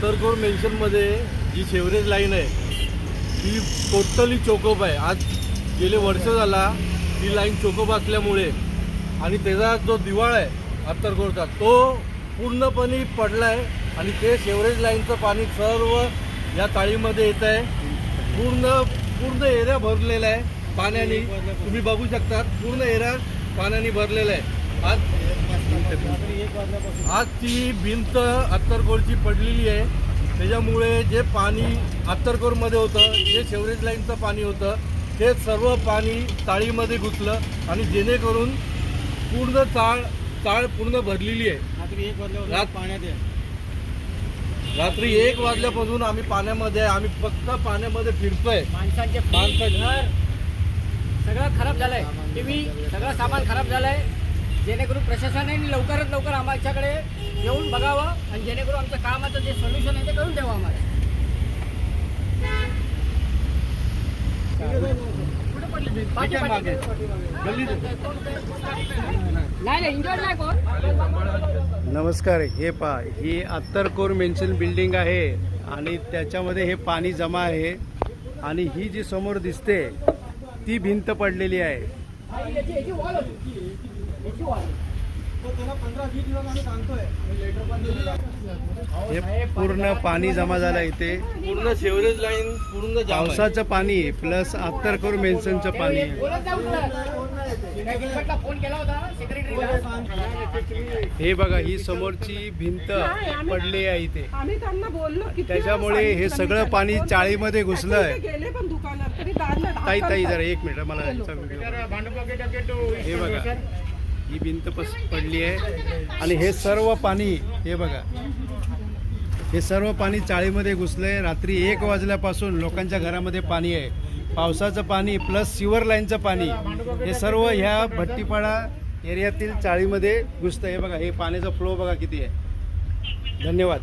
अत्तरकोर मेन्शनमध्ये जी शेवरेज line आहे ती totally चोकोप आहे. आज गेले वर्ष झाला ती लाईन चोकोप असल्यामुळे आणि त्याचा जो दिवाळ आहे अत्तरकोरचा तो पूर्णपणे पडला आहे आणि ते शेवरेज लाईनचं पाणी सर्व या ताळीमध्ये येत आहे. पूर्ण पूर्ण एरिया भरलेला आहे पाण्याने. तुम्ही बघू शकता पूर्ण एरिया पाण्याने भरलेला आहे. आज आज ती भिंत अत्तरकोरची पडलेली आहे. त्याच्यामुळे जे पाणी अत्तरकोरमध्ये होतं जे शेवरेज लाईनचं पाणी होतं ते सर्व पाणी चाळीमध्ये घुसलं आणि जेणेकरून पूर्ण चाळ चाळ पूर्ण भरलेली आहे. रात्री एक वाजल्यावर रात- पाण्यात रात्री एक वाजल्यापासून आम्ही पाण्यामध्ये. आम्ही फक्त पाण्यामध्ये फिरतोय. माणसांचे घर सगळं खराब झालंय. टीव्ही सगळं सामान खराब झालंय. जेणेकरून प्रशासनाने लवकरात लवकर आमच्याकडे येऊन बघावं आणि जेणेकरून आमच्या कामाचं जे सोल्युशन आहे ते करून द्यावं आम्हाला. नमस्कार हे पा ही अत्तरकोर मेन्शन बिल्डिंग आहे आणि त्याच्यामध्ये हे पाणी जमा आहे. आणि ही जी समोर दिसते ती भिंत पडलेली आहे. हे पूर्ण पाणी जमा झालं इथे. पूर्ण शेवरेज लाईन पूर्ण. पावसाचं पाणी प्लस मेन्शनचं पाणी जाऊ तुला. काय गिलबटला फोन केला होता सेक्रेटरीला हे बघा ही समोरची भिंत पडली आहे इथे. आम्ही त्यांना बोललो किती त्याच्यामुळे हे सगळं पाणी. चाळीमध्ये घुसलंय. ते गेले पण दुकानात तरी दारला ताई ताई. जरा एक मिनिट मला यांचा व्हिडिओ हे बघा ही भिंत पस पडली आहे. आणि हे सर्व पाणी हे बघा. हे सर्व पाणी चाळीमध्ये घुसलंय. रात्री एक वाजल्यापासून लोकांच्या घरामध्ये पाणी आहे. पावसाचं पाणी प्लस सिवर लाईनचं पाणी. हे सर्व ह्या भट्टीपाडा एरियातील चाळीमध्ये घुसतं हे बघा हे पाण्याचा फ्लो बघा किती आहे. धन्यवाद.